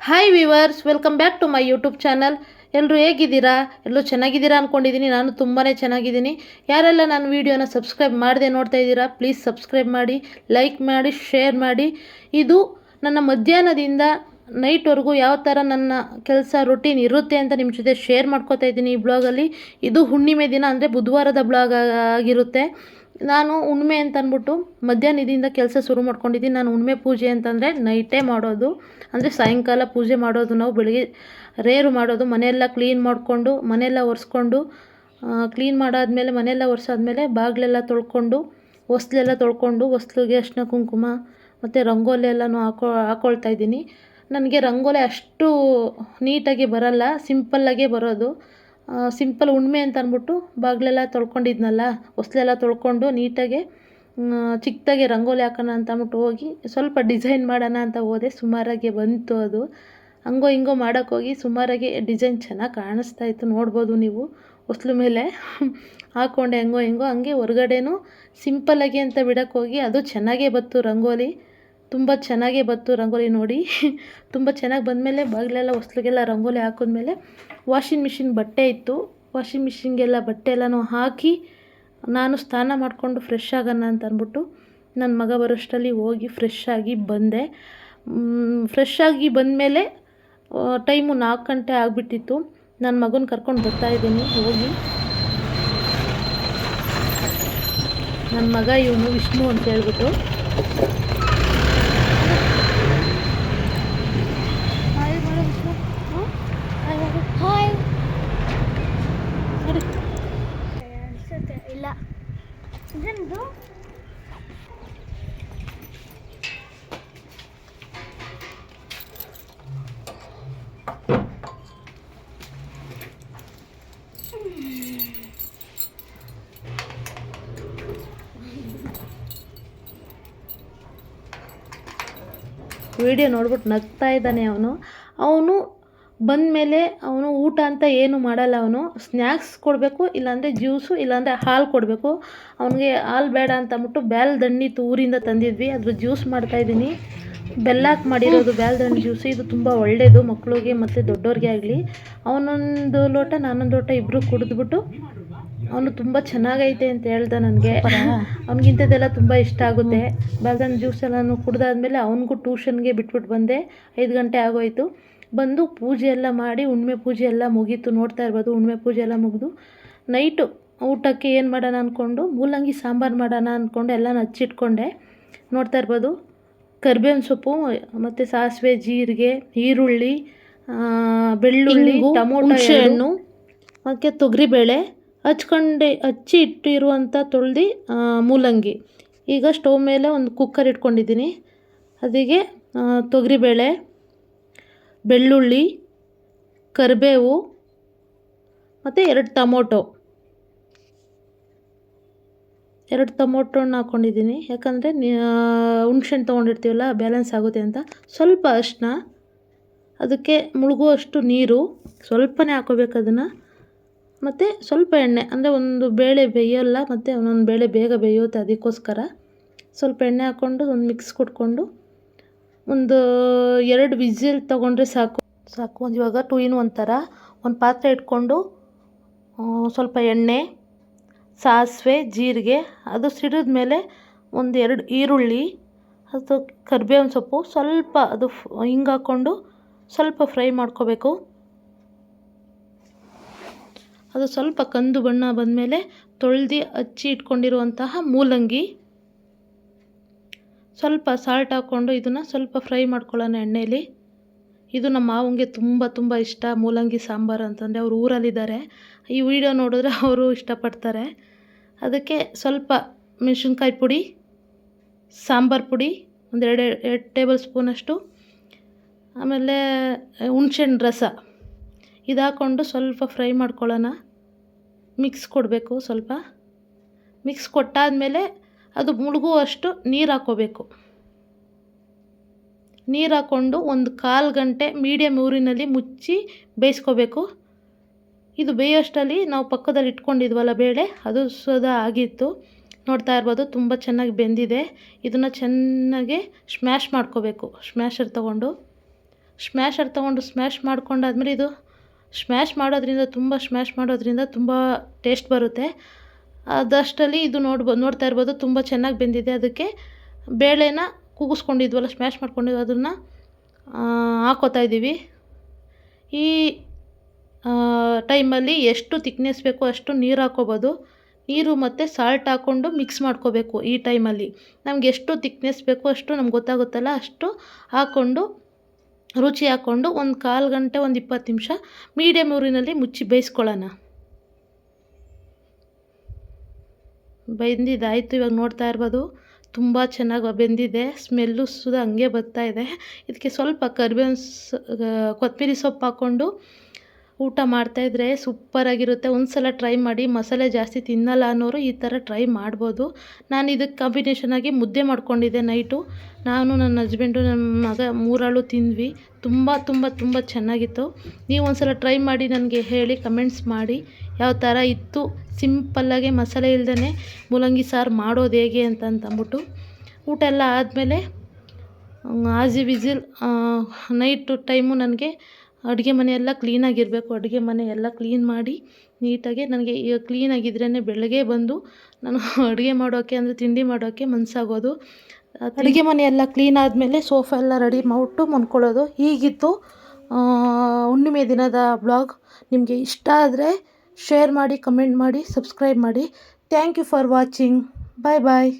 Hi viewers welcome back to my YouTube channel ಎಲ್ಲರೂ ಹೇಗಿದ್ದೀರಾ? ಎಲ್ಲರೂ ಚೆನ್ನಾಗಿದ್ದೀರಾ ಅಂದ್ಕೊಂಡಿದ್ದೀನಿ ನಾನು ತುಂಬಾ ಚೆನ್ನಾಗಿದ್ದೀನಿ. ಯಾರೆಲ್ಲ ನನ್ನ ವೀಡಿಯೋನ ಸಬ್ಸ್ಕ್ರೈಬ್ ಮಾಡದೆ ನೋಡ್ತಾ ಇದ್ದೀರಾ ಪ್ಲೀಸ್ ಸಬ್ಸ್ಕ್ರೈಬ್ ಮಾಡಿ ಲೈಕ್ ಮಾಡಿ ಶೇರ್ ಮಾಡಿ. ಇದು ನನ್ನ ಮಧ್ಯಾಹ್ನದಿಂದ ನೈಟ್ವರೆಗೂ ಯಾವ ಥರ ನನ್ನ ಕೆಲಸ ರೊಟೀನ್ ಇರುತ್ತೆ ಅಂತ ನಿಮ್ಮ ಜೊತೆ ಶೇರ್ ಮಾಡ್ಕೋತಾ ಇದ್ದೀನಿ ಈ ಬ್ಲಾಗಲ್ಲಿ ಇದು ಹುಣ್ಣಿಮೆ ದಿನ ಅಂದರೆ ಬುಧವಾರದ ಬ್ಲಾಗ್ ಆಗಿರುತ್ತೆ. ನಾನು ಹುಣ್ಮೆ ಅಂತಂದ್ಬಿಟ್ಟು ಮಧ್ಯಾಹ್ನ ಮಧ್ಯಾಹ್ನದಿಂದ ಕೆಲಸ ಶುರು ಮಾಡ್ಕೊಂಡಿದ್ದೀನಿ. ನಾನು ಹುಣ್ಮೆ ಪೂಜೆ ಅಂತಂದರೆ ನೈಟೇ ಮಾಡೋದು. ಅಂದರೆ ಸಾಯಂಕಾಲ ಪೂಜೆ ಮಾಡೋದು, ನಾವು ಬೆಳಿಗ್ಗೆ ರೇರು ಮಾಡೋದು, ಮನೆಯೆಲ್ಲ ಕ್ಲೀನ್ ಮಾಡಿಕೊಂಡು, ಮನೆಯೆಲ್ಲ ಒರೆಸ್ಕೊಂಡು ಕ್ಲೀನ್ ಮಾಡಾದಮೇಲೆ, ಮನೆಯೆಲ್ಲ ಒರೆಸಾದ್ಮೇಲೆ ಬಾಗಿಲೆಲ್ಲ ತೊಳ್ಕೊಂಡು, ಹೊಸ್ಲೆಲ್ಲ ತೊಳ್ಕೊಂಡು, ಹೊಸ್ಲಿಗೆ ಅರಿಶಿನ ಕುಂಕುಮ ಮತ್ತು ರಂಗೋಲಿ ಎಲ್ಲನೂ ಹಾಕೊ ಹಾಕ್ಕೊಳ್ತಾ ಇದ್ದೀನಿ. ನನಗೆ ರಂಗೋಲಿ ಅಷ್ಟು ನೀಟಾಗಿ ಬರಲ್ಲ ಸಿಂಪಲ್ಲಾಗೇ ಬರೋದು. ಸಿಂಪಲ್ ಉಣ್ಮೆ ಅಂತ ಅಂದ್ಬಿಟ್ಟು ಬಾಗಿಲೆಲ್ಲ ತೊಳ್ಕೊಂಡಿದ್ನಲ್ಲ, ಹೊಸ್ಲೆಲ್ಲ ತೊಳ್ಕೊಂಡು ನೀಟಾಗಿ ಚಿಕ್ಕದಾಗಿ ರಂಗೋಲಿ ಹಾಕೋಣ ಅಂತ ಅಂದ್ಬಿಟ್ಟು ಹೋಗಿ ಸ್ವಲ್ಪ ಡಿಸೈನ್ ಮಾಡೋಣ ಅಂತ ಹೋದೆ. ಸುಮಾರಾಗೆ ಬಂತು ಅದು. ಹಂಗೋ ಹಿಂಗೋ ಮಾಡೋಕ್ಕೋಗಿ ಸುಮಾರಾಗಿ ಡಿಸೈನ್ ಚೆನ್ನಾಗಿ ಕಾಣಿಸ್ತಾ ಇತ್ತು. ನೋಡ್ಬೋದು ನೀವು. ಹೊಸ್ಲು ಮೇಲೆ ಹಾಕ್ಕೊಂಡೆ ಹೆಂಗೋ ಹೆಂಗೋ. ಹಂಗೆ ಹೊರ್ಗಡೆನೂ ಸಿಂಪಲ್ಲಾಗಿ ಅಂತ ಬಿಡೋಕ್ಕೋಗಿ ಅದು ಚೆನ್ನಾಗೇ ಬಂತು ರಂಗೋಲಿ. ತುಂಬ ಚೆನ್ನಾಗೇ ಬಂತು ರಂಗೋಲಿ ನೋಡಿ. ತುಂಬ ಚೆನ್ನಾಗಿ ಬಂದಮೇಲೆ ಬಾಗಿಲೆಲ್ಲ ಹೊಸ್ಲಿಗೆಲ್ಲ ರಂಗೋಲಿ ಹಾಕಿದ್ಮೇಲೆ ವಾಷಿಂಗ್ ಮಿಷಿನ್ ಬಟ್ಟೆ ಇತ್ತು. ವಾಷಿಂಗ್ ಮಿಷಿನ್ಗೆಲ್ಲ ಬಟ್ಟೆ ಎಲ್ಲನೂ ಹಾಕಿ ನಾನು ಸ್ನಾನ ಮಾಡಿಕೊಂಡು ಫ್ರೆಶ್ ಆಗೋಣ ಅಂತ ಅಂದ್ಬಿಟ್ಟು ನನ್ನ ಮಗ ಬರೋಷ್ಟರಲ್ಲಿ ಹೋಗಿ ಫ್ರೆಶ್ ಆಗಿ ಬಂದೆ. ಫ್ರೆಶ್ ಆಗಿ ಬಂದಮೇಲೆ ಟೈಮು ನಾಲ್ಕು ಗಂಟೆ ಆಗಿಬಿಟ್ಟಿತ್ತು. ನನ್ನ ಮಗನ ಕರ್ಕೊಂಡು ಬರ್ತಾಯಿದ್ದೀನಿ ಹೋಗಿ. ನನ್ನ ಮಗ ಇವನು ವಿಷ್ಣು ಅಂತ ಹೇಳ್ಬಿಟ್ಟು ಹಾಯ್ ಮಾಡು ವಿಷ್ಣು ಹ್ಞೂ ಹಾಯ್ ಮಾಡು ಹಾಯ್ ನಡಿ ಅನ್ಸುತ್ತೆ ಇಲ್ಲ ಇದೊಂದು ವಿಡಿಯೋ ನೋಡ್ಬಿಟ್ಟು ನಗ್ತಾ ಇದ್ದಾನೆ ಅವನು. ಅವನು ಬಂದಮೇಲೆ ಅವನು ಊಟ ಅಂತ ಏನು ಮಾಡಲ್ಲ ಅವನು. ಸ್ನ್ಯಾಕ್ಸ್ ಕೊಡಬೇಕು, ಇಲ್ಲಾಂದರೆ ಜ್ಯೂಸು ಇಲ್ಲಾಂದರೆ ಹಾಲು ಕೊಡಬೇಕು. ಅವನಿಗೆ ಹಾಲು ಬೇಡ ಅಂತ ಅಂದ್ಬಿಟ್ಟು ಬ್ಯಾಲ್ದಣ್ಣಿತ್ತು ಊರಿಂದ ತಂದಿದ್ವಿ. ಅದ್ರ ಜ್ಯೂಸ್ ಮಾಡ್ತಾಯಿದ್ದೀನಿ ಬೆಲ್ಲಾಕ್ ಮಾಡಿರೋದು ಬ್ಯಾಲ್ದಣ್ಣು ಜ್ಯೂಸು ಇದು ತುಂಬ ಒಳ್ಳೆಯದು ಮಕ್ಕಳಿಗೆ ಮತ್ತು ದೊಡ್ಡವ್ರಿಗೆ ಆಗಲಿ. ಅವನೊಂದು ಲೋಟ, ನಾನೊಂದು ಲೋಟ ಇಬ್ಬರು ಕುಡಿದ್ಬಿಟ್ಟು ಅವನು ತುಂಬ ಚೆನ್ನಾಗೈತೆ ಅಂತ ಹೇಳ್ದ ನನಗೆ. ಅವ್ನಿಗಿಂಥದ್ದೆಲ್ಲ ತುಂಬ ಇಷ್ಟ ಆಗುತ್ತೆ. ಬ್ಯಾಲ್ದಣ್ಣ ಜ್ಯೂಸ್ ಎಲ್ಲನೂ ಕುಡ್ದಾದ್ಮೇಲೆ ಅವನಿಗೂ ಟ್ಯೂಷನ್ಗೆ ಬಿಟ್ಬಿಟ್ಟು ಬಂದೆ. ಐದು ಗಂಟೆ ಆಗೋಯ್ತು. ಬಂದು ಪೂಜೆ ಎಲ್ಲ ಮಾಡಿ ಹುಣ್ಮೆ ಪೂಜೆ ಎಲ್ಲ ಮುಗೀತು ನೋಡ್ತಾ ಇರ್ಬೋದು ಹುಣ್ಮೆ ಪೂಜೆ ಎಲ್ಲ ಮುಗಿದು ನೈಟು ಊಟಕ್ಕೆ ಏನು ಮಾಡೋಣ ಅಂದ್ಕೊಂಡು ಮೂಲಂಗಿ ಸಾಂಬಾರು ಮಾಡೋಣ ಅಂದ್ಕೊಂಡು ಎಲ್ಲ ಹಚ್ಚಿಟ್ಕೊಂಡೆ. ನೋಡ್ತಾ ಇರ್ಬೋದು ಕರ್ಬೇವಿನ ಸೊಪ್ಪು ಮತ್ತು ಸಾಸಿವೆ ಜೀರಿಗೆ ಈರುಳ್ಳಿ ಬೆಳ್ಳುಳ್ಳಿ ಟೊಮೊಟೊ ಹಣ್ಣು ಮತ್ತು ತೊಗರಿಬೇಳೆ ಹಚ್ಕೊಂಡು ಹಚ್ಚಿ ಇಟ್ಟಿರುವಂಥ ತೊಳ್ದು ಮೂಲಂಗಿ. ಈಗ ಸ್ಟವ್ ಮೇಲೆ ಒಂದು ಕುಕ್ಕರ್ ಇಟ್ಕೊಂಡಿದ್ದೀನಿ. ಅದಕ್ಕೆ ತೊಗರಿಬೇಳೆ ಬೆಳ್ಳುಳ್ಳಿ, ಕರಿಬೇವು, ಮತ್ತು ಎರಡು ಟೊಮೊಟೊ. ಎರಡು ಟೊಮೊಟೊ ಹಣ್ಣು ಹಾಕ್ಕೊಂಡಿದ್ದೀನಿ ಯಾಕಂದರೆ ಹುಣ್ಸೆಹಣ್ಣು ತೊಗೊಂಡಿರ್ತೀವಲ್ಲ, ಬ್ಯಾಲೆನ್ಸ್ ಆಗುತ್ತೆ ಅಂತ. ಸ್ವಲ್ಪ ಅರಿಶಿನ, ಅದಕ್ಕೆ ಮುಳುಗುವಷ್ಟು ನೀರು, ಸ್ವಲ್ಪನೇ ಹಾಕೋಬೇಕು ಅದನ್ನು. ಮತ್ತು ಸ್ವಲ್ಪ ಎಣ್ಣೆ, ಅಂದರೆ ಒಂದು ಬೇಳೆ ಬೇಯೋಲ್ಲ, ಮತ್ತು ಒಂದೊಂದು ಬೇಳೆ ಬೇಗ ಬೇಯುತ್ತೆ ಅದಕ್ಕೋಸ್ಕರ. ಸ್ವಲ್ಪ ಎಣ್ಣೆ ಹಾಕ್ಕೊಂಡು ಒಂದು ಮಿಕ್ಸ್ ಕೊಟ್ಕೊಂಡು ಒಂದು ಎರಡು ವಿಜಿಲ್ ತೊಗೊಂಡ್ರೆ ಸಾಕು. ಸಾಕು ಒಂದು ಇವಾಗ ಟೂ ಇನ್ ಒನ್ ಥರ ಒಂದು ಪಾತ್ರೆ ಇಟ್ಕೊಂಡು ಸ್ವಲ್ಪ ಎಣ್ಣೆ, ಸಾಸಿವೆ, ಜೀರಿಗೆ, ಅದು ಸಿಡಿದ ಮೇಲೆ ಒಂದು ಎರಡು ಈರುಳ್ಳಿ, ಅದು ಕರಿಬೇವಿನ ಸೊಪ್ಪು, ಸ್ವಲ್ಪ ಅದು ಹಿಂಗೆ ಹಾಕ್ಕೊಂಡು ಸ್ವಲ್ಪ ಫ್ರೈ ಮಾಡ್ಕೋಬೇಕು. ಅದು ಸ್ವಲ್ಪ ಕಂದು ಬಣ್ಣ ಬಂದಮೇಲೆ ತೊಳ್ದು ಹಚ್ಚಿ ಇಟ್ಕೊಂಡಿರುವಂತಹ ಮೂಲಂಗಿ. ಸ್ವಲ್ಪ ಸಾಲ್ಟ್ ಹಾಕ್ಕೊಂಡು ಇದನ್ನು ಸ್ವಲ್ಪ ಫ್ರೈ ಮಾಡ್ಕೊಳ್ಳೋಣ ಎಣ್ಣೆಯಲ್ಲಿ ಇದು ನಮ್ಮ ಮಾವಂಗೆ ತುಂಬ ತುಂಬ ಇಷ್ಟ. ಮೂಲಂಗಿ ಸಾಂಬಾರು ಅಂತಂದರೆ ಅವರು ಊರಲ್ಲಿದ್ದಾರೆ. ಈ ವಿಡಿಯೋ ನೋಡಿದ್ರೆ ಅವರು ಇಷ್ಟಪಡ್ತಾರೆ. ಅದಕ್ಕೆ ಸ್ವಲ್ಪ ಮೆಣಸಿನ್ಕಾಯಿ ಪುಡಿ, ಸಾಂಬಾರು ಪುಡಿ, ಒಂದು ಎರಡು ಎರಡು ಟೇಬಲ್ ಸ್ಪೂನಷ್ಟು ಆಮೇಲೆ ಹುಣ್ಸೆಹಣ್ಣು ರಸ. ಇದು ಹಾಕ್ಕೊಂಡು ಸ್ವಲ್ಪ ಫ್ರೈ ಮಾಡ್ಕೊಳ್ಳೋಣ. ಮಿಕ್ಸ್ ಕೊಡಬೇಕು ಸ್ವಲ್ಪ. ಮಿಕ್ಸ್ ಕೊಟ್ಟಾದಮೇಲೆ ಅದು ಮುಳುಗುವಷ್ಟು ನೀರು ಹಾಕ್ಕೋಬೇಕು ನೀರು ಹಾಕ್ಕೊಂಡು ಒಂದು ಕಾಲು ಗಂಟೆ ಮೀಡಿಯಮ್ ಊರಿನಲ್ಲಿ ಮುಚ್ಚಿ ಬೇಯಿಸ್ಕೋಬೇಕು. ಇದು ಬೇಯೋಷ್ಟರಲ್ಲಿ ನಾವು ಪಕ್ಕದಲ್ಲಿ ಇಟ್ಕೊಂಡಿದ್ವಲ್ಲ ಬೇಳೆ, ಅದು ಸದಾ ಆಗಿತ್ತು. ನೋಡ್ತಾ ಇರ್ಬೋದು, ತುಂಬ ಚೆನ್ನಾಗಿ ಬೆಂದಿದೆ. ಇದನ್ನು ಚೆನ್ನಾಗಿ ಸ್ಮ್ಯಾಶ್ ಮಾಡ್ಕೋಬೇಕು. ಸ್ಮ್ಯಾಶರ್ ತೊಗೊಂಡು. ಸ್ಮ್ಯಾಶರ್ ತೊಗೊಂಡು ಸ್ಮ್ಯಾಶ್ ಮಾಡ್ಕೊಂಡಾದ್ಮೇಲೆ ಇದು ಸ್ಮ್ಯಾಶ್ ಮಾಡೋದ್ರಿಂದ, ತುಂಬ ಸ್ಮ್ಯಾಶ್ ಮಾಡೋದ್ರಿಂದ ತುಂಬ ಟೇಸ್ಟ್ ಬರುತ್ತೆ. ಅದಷ್ಟರಲ್ಲಿ ಇದು ನೋಡ್ಬೋ, ನೋಡ್ತಾ ಇರ್ಬೋದು. ತುಂಬ ಚೆನ್ನಾಗಿ ಬೆಂದಿದೆ. ಅದಕ್ಕೆ ಬೇಳೆನ ಕೂಗಿಸ್ಕೊಂಡಿದ್ವಲ್ಲ ಸ್ಮ್ಯಾಶ್ ಮಾಡ್ಕೊಂಡಿದ್ವಿ ಅದನ್ನು ಹಾಕೋತಾ ಇದ್ದೀವಿ ಈ ಟೈಮಲ್ಲಿ ಎಷ್ಟು ತಿಕ್ನೆಸ್ ಬೇಕೋ ಅಷ್ಟು ನೀರು ಹಾಕ್ಕೋಬೋದು ನೀರು ಮತ್ತು ಸಾಲ್ಟ್ ಹಾಕ್ಕೊಂಡು ಮಿಕ್ಸ್ ಮಾಡ್ಕೋಬೇಕು ಈ ಟೈಮಲ್ಲಿ. ನಮ್ಗೆ ಎಷ್ಟು ತಿಕ್ನೆಸ್ ಬೇಕೋ ಅಷ್ಟು ನಮ್ಗೆ ಗೊತ್ತಾಗುತ್ತಲ್ಲ, ಅಷ್ಟು ಹಾಕ್ಕೊಂಡು ರುಚಿ ಹಾಕ್ಕೊಂಡು ಒಂದು ಕಾಲು ಗಂಟೆ, ಒಂದು ಇಪ್ಪತ್ತು ನಿಮಿಷ ಮೀಡಿಯಮ್ ಊರಿನಲ್ಲಿ ಮುಚ್ಚಿ ಬೇಯಿಸ್ಕೊಳ್ಳೋಣ. ಬೆಂದಿದ್ದಾಯಿತು, ಇವಾಗ ನೋಡ್ತಾ ಇರ್ಬೋದು. ತುಂಬ ಚೆನ್ನಾಗಿ ಬೆಂದಿದೆ. ಸ್ಮೆಲ್ಲು ಸುದ ಹಂಗೆ ಇದೆ. ಇದಕ್ಕೆ ಸ್ವಲ್ಪ ಕರ್ಬೇವಿನ ಸ್ ಕೊತ್ತಂಬರಿ ಸೊಪ್ಪು ಹಾಕ್ಕೊಂಡು ಊಟ ಮಾಡ್ತಾಯಿದ್ರೆ ಸೂಪ್ಪರಾಗಿರುತ್ತೆ ಒಂದು ಸಲ ಟ್ರೈ ಮಾಡಿ ಮಸಾಲೆ ಜಾಸ್ತಿ ತಿನ್ನಲ್ಲ ಅನ್ನೋರು ಈ ಥರ ಟ್ರೈ ಮಾಡ್ಬೋದು. ನಾನು ಇದಕ್ಕೆ ಕಾಂಬಿನೇಷನ್ ಆಗಿ ಮುದ್ದೆ ಮಾಡ್ಕೊಂಡಿದ್ದೆ ನೈಟು ನಾನು ನನ್ನ ಹಸ್ಬೆಂಡು ನನ್ನ ಮಗ ಮೂರಾಳು ತಿಂದ್ವಿ. ತುಂಬ ತುಂಬ ತುಂಬ ಚೆನ್ನಾಗಿತ್ತು. ನೀವು ಒಂದು ಸಲ ಟ್ರೈ ಮಾಡಿ ನನಗೆ ಹೇಳಿ ಕಮೆಂಟ್ಸ್ ಮಾಡಿ. ಯಾವ ಥರ ಇತ್ತು? ಸಿಂಪಲ್ಲಾಗಿ ಮಸಾಲೆ ಇಲ್ದೇ ಮೂಲಂಗಿ ಸಾರು ಮಾಡೋದು ಹೇಗೆ ಅಂತ ಅಂದ್ಬಿಟ್ಟು ಊಟ ಎಲ್ಲ ಆದಮೇಲೆ ಆಜಿ ವಿಸಿಲ್ ನೈಟು ಟೈಮು ನನಗೆ ಅಡುಗೆ ಮನೆ ಎಲ್ಲ ಕ್ಲೀನಾಗಿರಬೇಕು ಅಡುಗೆ ಮನೆ ಎಲ್ಲ ಕ್ಲೀನ್ ಮಾಡಿ ನೀಟಾಗಿ ನನಗೆ ಈಗ ಕ್ಲೀನಾಗಿದ್ರೇ ಬೆಳಗ್ಗೆ ಬಂದು ನಾನು ಅಡುಗೆ ಮಾಡೋಕ್ಕೆ ಅಂದರೆ ತಿಂಡಿ ಮಾಡೋಕ್ಕೆ ಮನಸ್ಸಾಗೋದು ಅಡುಗೆ ಮನೆ ಎಲ್ಲ ಕ್ಲೀನ್ ಆದಮೇಲೆ ಸೋಫಾ ಎಲ್ಲ ರೆಡಿ ಮಾಡಿಬಿಟ್ಟು ಮಲ್ಕೊಳ್ಳೋದು. ಹೀಗಿತ್ತು ಹುಣ್ಣಿಮೆ ದಿನದ ಬ್ಲಾಗ್ ನಿಮಗೆ ಇಷ್ಟ ಆದರೆ ಶೇರ್ ಮಾಡಿ ಕಮೆಂಟ್ ಮಾಡಿ ಸಬ್ಸ್ಕ್ರೈಬ್ ಮಾಡಿ. Thank you for watching bye bye